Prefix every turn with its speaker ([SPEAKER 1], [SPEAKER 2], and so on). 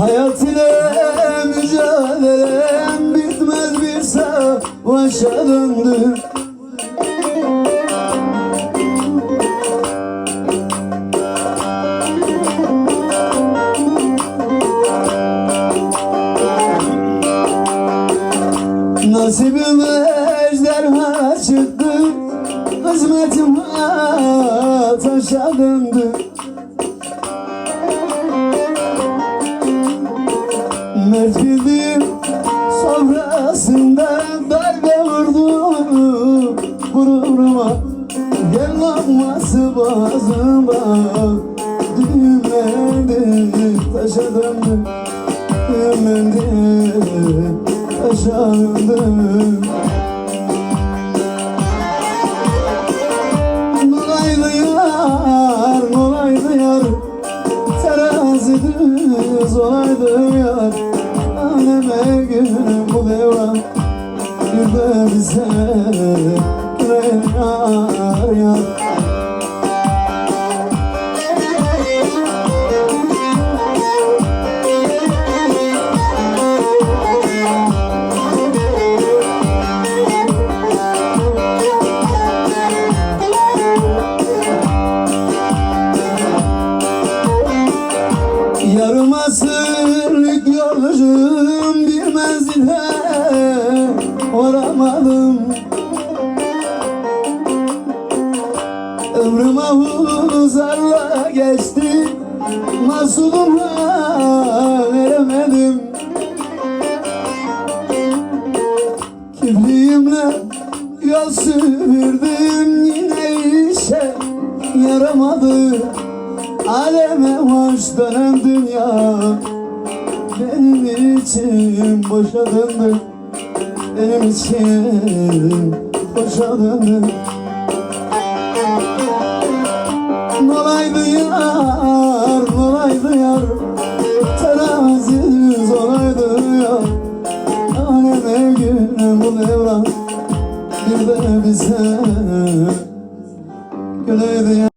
[SPEAKER 1] Hayat ile mücadelem bitmez bir savaşa döndü. Nasibim ejderha çıktı Kısmetim taşa döndü. Mert bildiğim sofrasında darbe vurdu. Gururuma Gel olması boğazıma. Düğümlendi taşa döndü Düğümlendi taşa döndü Aleme gün bu devran de bize Gülen yar yar varamadım Ömrüm ahuzarla geçti. Mahsulumla veremedim. Kibrimle yol sürdüm. Yine işe yaramadı. Aleme hoş dönen dünya. Benim için boşa döndü benim için boşalın Dolaydı yar, dolaydı yar. Terazi zoraydı yar. Alem evgülüm bu devran. Bir de bize güleydi